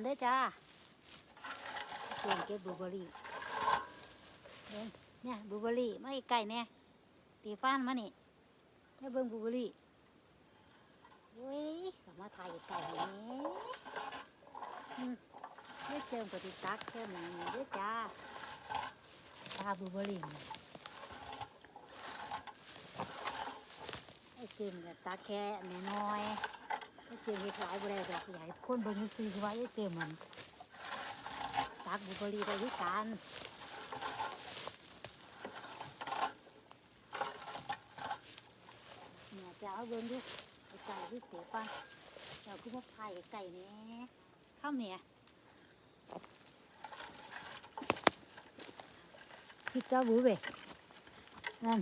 บลูเบอร์รี่น้ำกันเด้อจ้าเก็บเก็บบลูเบอรี่เนี่ยบลูเบอรี่ไมาใกล้ๆเนี่ยตีฟ้านมานี่เนี่เบิ่งบลูเบอรี่เว้ยกลับมาถ่ายไก่ๆนี่อืมไม่เจิมปฏิตักเพิ่มอย่งนี้เด้อจ้าปลาบลูเบอรี่ไอ้เจิมกับตาแค่น้อย ไม่เจอเห็ดหลายบ่ได้ดอกใหญ่คนเบิ่งซื้อๆคือว่าไอ้เจอมันตักบุบรีได้ด้วยกันเนี่ยจะเอาเบิ่งดูไอ้ไก่ที่เสียปันเจ้าคือมาพายไอ้ไก่นี่ข้าวเนี่ยคิดเจ้าบุ้ยนั่น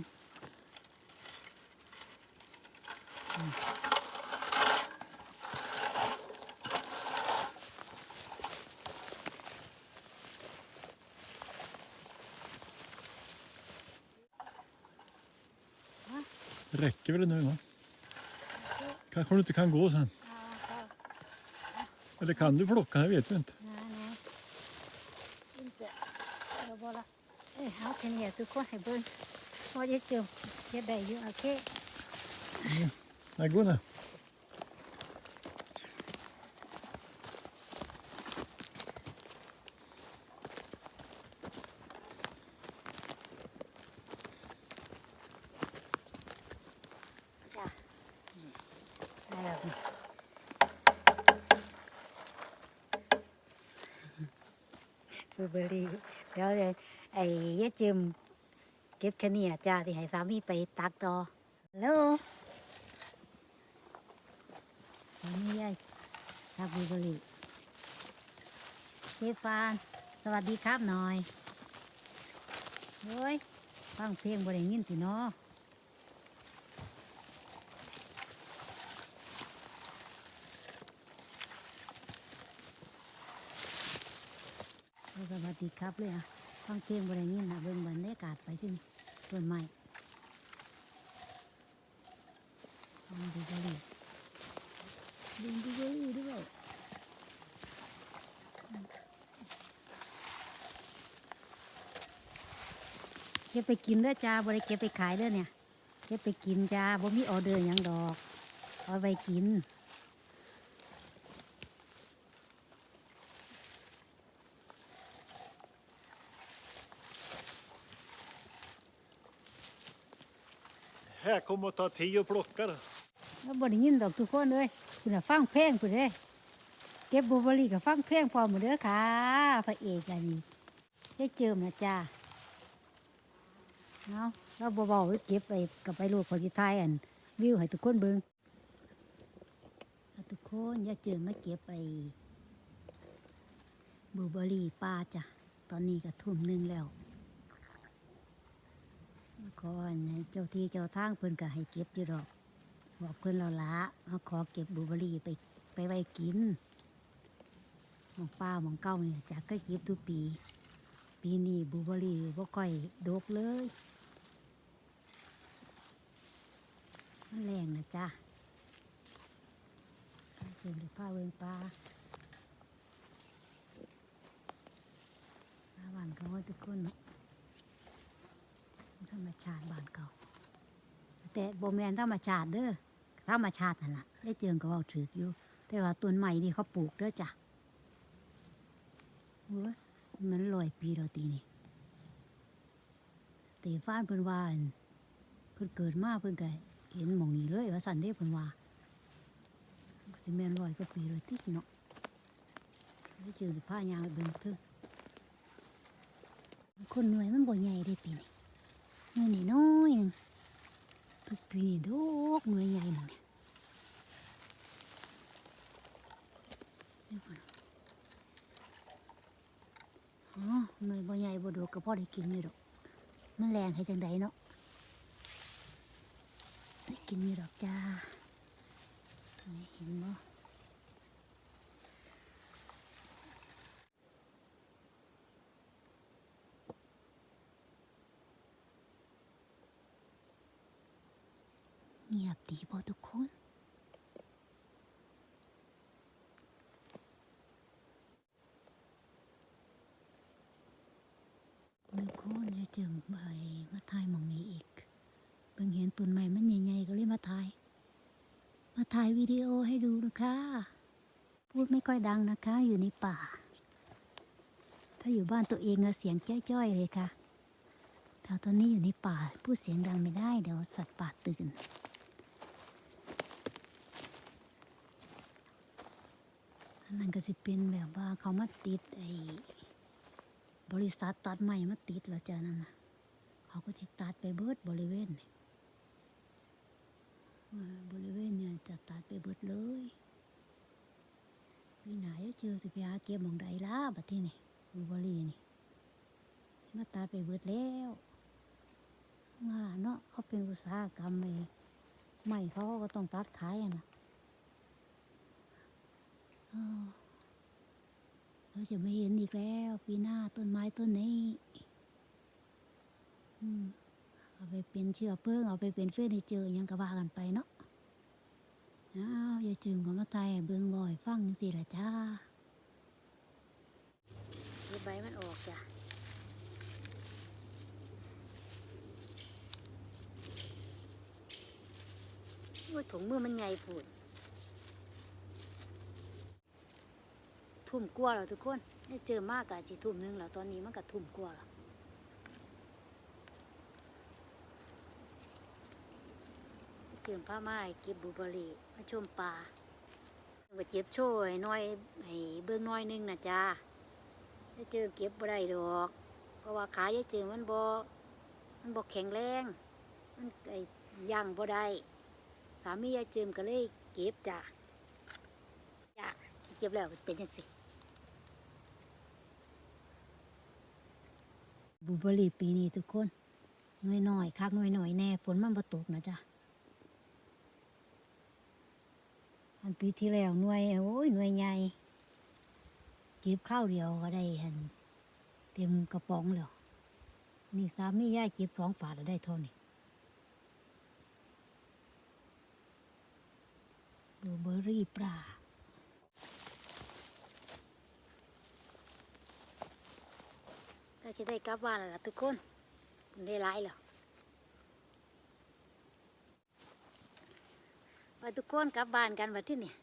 Räcker väl det nu va? Kanske du inte kan gå sen. เอาเอา Eller kan du plocka? Det vet vi inte. นะนะอินเตอเดี๋ยวบอกละเอ้ยเอาแค่นี้ทุกคนให้เบิ่งพอจะเจอเฮ็ดได้อยู่โอเค Nej, gå nu. จ้ะได้แล้วนี่บ ลูเบอร์รี่เดี๋ยวเดี๋ยวไอ้ยายจิมเก็บแค่นี้อะจ้าที่ให้สามีไปตักต่อฮัลโหลสามียายตักบลูเบอร์รี่เชฟฟานสวัสดีครับหน่อยเฮ้ยฟังเพลงบ่ได้ยินสิเนาะ สวัสดีครับเลยอะฟังเพลงบริเงินนะเบิ่งบรรยากาศไปที่ต้นไม้ลองดูบริดูดูบริด้วยเก็บไปกินเด้อจ้าบริเก็บไปขายเด้อเนี่ยเก็บไปกินจ้าบ่มีออเดอร์ยังดอก เอาไปกิน Här kommer att ta tid att plocka det. แล้วบไดยินดอกทุกคนเลยคุณน่ะฟังเพลงคุณเด้เก็บบลูเบอร์รี่กับฟังเพลงพร้อมหมดเด้อค่ะพระเอกอันนี้ได้เจิมนะจ้าเนาะแล้วเบาๆไว้เก็บไปกับไปลูกคนที่ไทยอัน วิวให้ทุกคนเบิ่งเอาทุกคนอย่าเจิมมาเก็บไปบลูเบอร์รี่ป้าจ้ะตอนนี้ก็ทุ่มหนึงแล้ว ก่อนให้เจ้าที่เจ้าทางเพิ่นก็ให้เก็บอยู่ดอก บอกเพื่อนเราละเอาขอเก็บบลูเบอรี่ไปไปไว้กินหมองป้าหมองเก้าเนี่ยจากก็เก็บทุกปี ปีนี้บลูเบอรี่บ่ค่อยดกเลยมันแรงนะจ้าเจิมเลยผ้าเวิงปลาปลาบ้านเขาทุกคนเนาะ มชาติบ้านเก่าแต่บ่แมนธรรมชาติเด้อธรรมชาตินั่นละได้เจิงก็เว่าถืออยู่ แต่ว่าต้นใหม่นี่เขาปลูกเด้อจ้ะเว้ยมันลอยปีเราตีนี่แต่ฟ้านเพิ่นว่านเพิ่นเกิดมาเพิ่นก็เห็นหมองนี้เลยว่าสันเด้เพิ่นว่าก็สิแม่นลอยก็ปีเลยติเนาะได้เจอสิผ้ายางเบิ่งเถอะคนหน่วยมันบ่ใหญ่ได้ปีนี้ หน่วยนี่น้อยหนึงทุกปีนี่ดอกหน่วยใหญ่หมดเนี่ยเดี๋ยวก่อนอ๋อหน่วยบ่ใหญ่บ่ดกก็พอได้กินอยู่ดอกมันแรงให้จังใดเนาะได้กินอยู่ดอกจ้าเห็นบ่ บดีบ่ทุกคน ทุกคนจะจึงไปมาถ่ายมองนี้อีก เพิ่งเห็นต้นใหม่มันใหญ่ๆก็เลยมาถ่าย มาถ่ายวิดีโอให้ดูนะคะ พูดไม่ค่อยดังนะคะ อยู่ในป่า ถ้าอยู่บ้านตัวเองเสียงจ้อยๆเลยค่ะแต่ตอนนี้อยู่ในป่าพูดเสียงดังไม่ได้เดี๋ยวสัตว์ป่าตื่น นนั้นก็สิเป็นแบบว่าเขามาติดไอ้บริษัทตัดใหม่มาติดแล้วจ้ะนั่นนะเขาก็จะตัดไปเบิดบริเวณนี่อ่าบริเวณเนี่ยจะตัดไปเบิดเลยพี่ไหนจะเจอสิไปหาเก็บมองใดล่ะบัดที่นี่บูเบอรี่นี่มาตัดไปเบิดแล้วว่าเนาะเขาเป็นอุตสาหกรรมไอ้ใหม่เขาก็ต้องตัดขายอะนะ เราจะไม่เห็นอีกแล้ว ปีหน้าต้นไม้ต้นนี้เอาไปเป็นเชื้อเพลิงเอาไปเป็นเฟอร์นิเจอร์ยังก็ว่ากันไปเนาะอ้าวอย่าจึงก็มาตายเบิ่งบ่อยฟังสิละจ้าใบมันออกจ้ะโอ้ยถุงมือมันใหญ่พูด ทุ่มกลัวแล้วทุกคนได้เจอมากกะจีทุ่มหนึงแล้วตอนนี้มันก็ทุ่มกลัวแล้วเกี่ยมผ้าไม้เก็บบูเบรีมาชมปลามาเจ็บโชยน้อยให้เบื้องน้อยหนึงนะจ้าได้เจอเก็บบ่ได้ดอก เพราะว่าขายายเจอมันบ่มันบ่แข็งแรงมันไอ้ย่างบ่ได้สามียายเจิมก็เลยเก็บจ้าจ้าเก็บแล้วเป็นจังสิ บลูเบอรี่ปีนี้ทุกคนหน่วยหน่อยคักหน่วยหน่อยแน่ฝนมันบ่ตกนะจ๊ะอันปีที่แล้วหน่วยโอ้ยหน่วยใหญ่เก็บข้าวเดียวก็ได้เห็นเต็มกระป๋องแล้วนี่สามีย่าเก็บสองฝาแล้วได้เท่านี้บลูเบอรี่ปลา ก็จะได้กลับบ้านแล้วล่ะทุกคนได้หลายแล้วไปทุกคนกลับบ้านกันวันที่นี่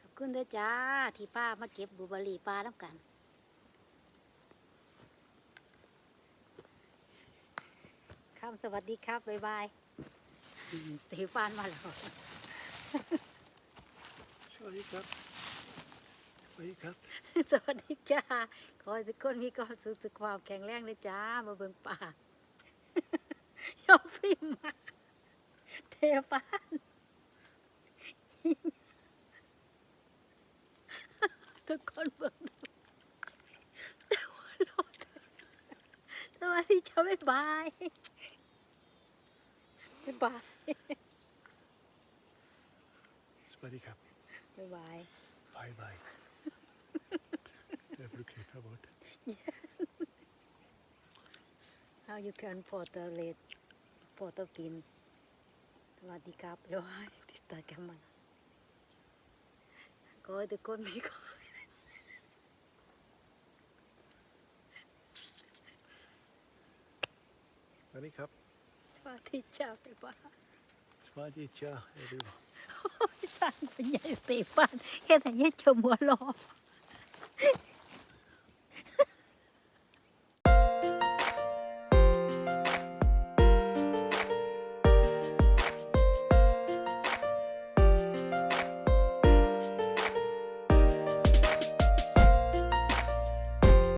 ขอบคุณด้อจ้าที่ป้ามาเก็บบลูเบอรี่ปลาน้ำกันคำสวัสดีครับบ๊ายบายเตฟานมาแล้ว สวัสดีครับ วัสดีครับ สวัสดีจ้า ขอให้ทุกคนมีความสุขสุขความแข็งแรงเลยจ้า มาเบิ่งป่ายอมพิมพ์มาเทปานทุกคนเบิ่งดูแต่ว่ารถสวัสดีจ้าบ๊ายบายบ๊ายบายสวัสดีครับบ๊ายบาย บายบาย det får du klippa bort How you can put the lid put the pin สวัสดีครับเดี๋ยวให้ติดตามกันมาขอให้ทุกคนมีความสวัสดีครับสวัสดีจ้าไปบ้านสวัสดีจ้าเอดูโอ้ยสั่นเป็นใหญ่เตะบ้านแค่ไหนยังจะมัวรอ